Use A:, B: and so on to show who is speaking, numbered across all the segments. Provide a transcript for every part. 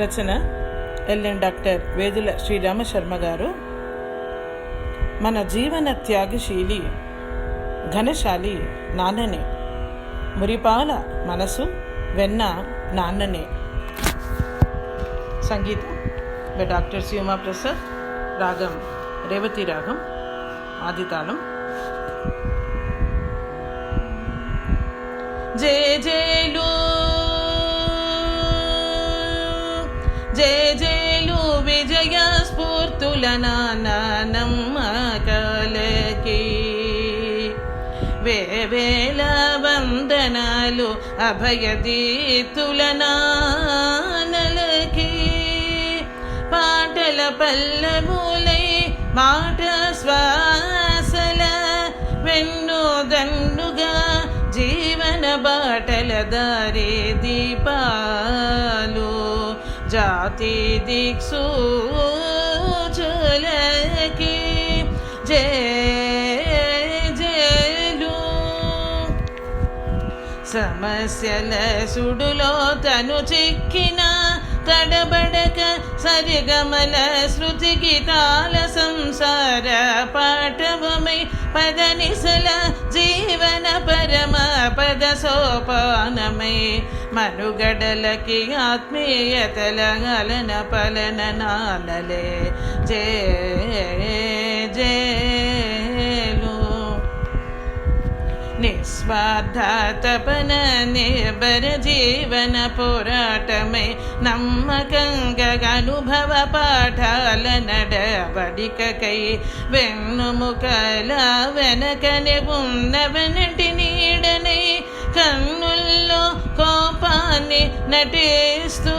A: రచన LN doctor Vedula Srirama Sharma గారు. మన జీవన త్యాగశీలి ఘనశాలి నాన్ననే. మురిపాల మనసు వెన్న నాన్ననే. సంగీతం బై డాక్టర్ సీమా ప్రసాద్. రాగం రేవతి రాగం ఆదితాళం. జే జేలు స్ఫూర్తుల కలకి. వేవేల వందనాలు అభయదీతులనానలకి పాటల పల్లములై మాట శ్వాసల వెన్నుదన్నుగా జీవన బాటల దారే దీపాలు. జాతి దిక్సూ జయ సమస్యల సుడులో తను చిక్కిన తడబడక సరిగమల శృతి గీతాల సంసార పాఠవమై పదనిసల జీవన పరమ పద సోపానమై మనుగడలకి ఆత్మీయతల గలన పలన నాలలే జే జయలు. నిస్వార్థ తపన నిర్భర జీవన పోరాటమే నమ్మకంగా అనుభవ పాఠాల నడవడికకై వెన్నుముకల వెనకనే ఉన్నవనటి నీడనై కన్నుల్లో కోపాన్ని నటిస్తూ.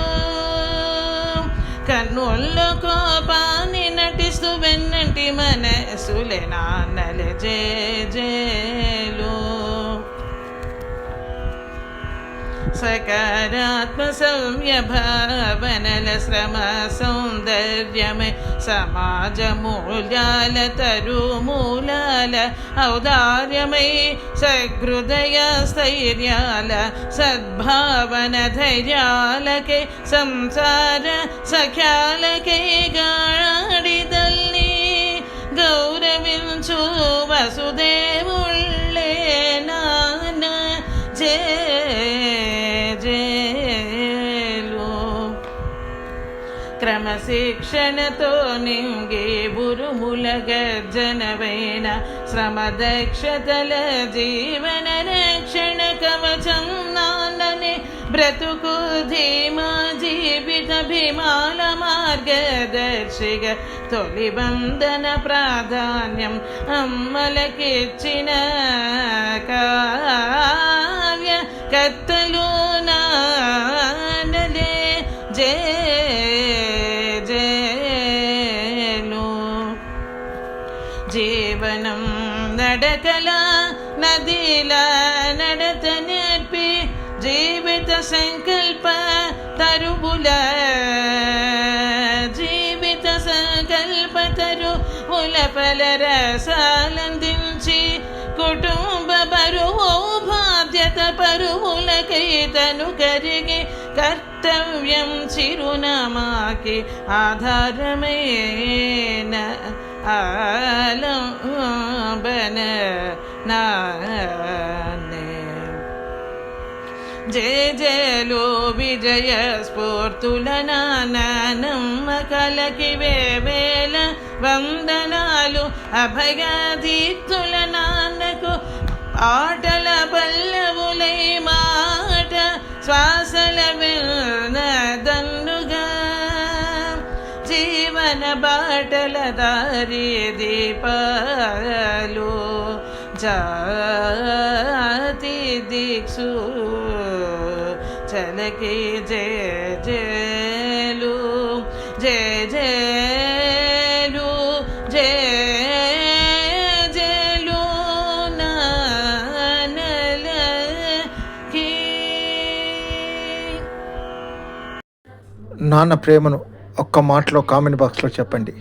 A: కన్నుల్లో కోపాన్ని నటిస్తూ వెన్నంటి మనసులే నాన్నలే జే జేలు సకారాత్మ సౌమ్య భావనల శ్రమ సౌందర్యమే సమాజ మూల్యాల తరుమూలాల ఔదార్యమై సహృదయ స్థైర్యాల సద్భావన ధైర్యాలకే సంసార సఖ్యాలకే గాడిదల్ని గౌరవించు వసుదేవుళ్ళే నాన్న జే జేలు క్రమశిక్షణతో నింగే బురుముల గర్జనవైన శ్రమ దక్షతల జీవన రక్షణ కవచం నాన్ననే బ్రతుకు ధీ വിധഭിമാലമാർഗദർശിക തൊലിബന്ധന പ്രാധാന്യം അമ്മലക്കിച്ചിന കാവ്യ കത്തലൂനാനലേ. ജേ ജേനു ജീവനം നടകല നദില നടത്ത ജീവിത സങ്കൽപ്പ తరువుల జీవిత సంకల్ప తరువుల పల రసాలందించి కుటుంబ బరువు బాధ్యత పరువులకై తను కరిగి కర్తవ్యం చిరునామాకి ఆధారమైన ఆలంబన నా జయ జయలో విజయ స్ఫూర్తుల నానమ్మ కలకి వేవేల వందనాలు. అభయదీప్తుల నాన్నకు ఆటల పల్లవులై మాట శ్వాసల దన్నుగా జీవన బాటల దారి దీపాలు జాతి దిక్సు చలకి జయ జయలు జయ జయలు జయ జయలు
B: నాన్న ప్రేమను ఒక్క మాటలో కామెంట్ బాక్స్లో చెప్పండి.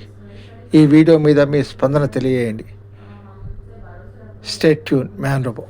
B: ఈ వీడియో మీద మీ స్పందన తెలియజేయండి. State tune man robo.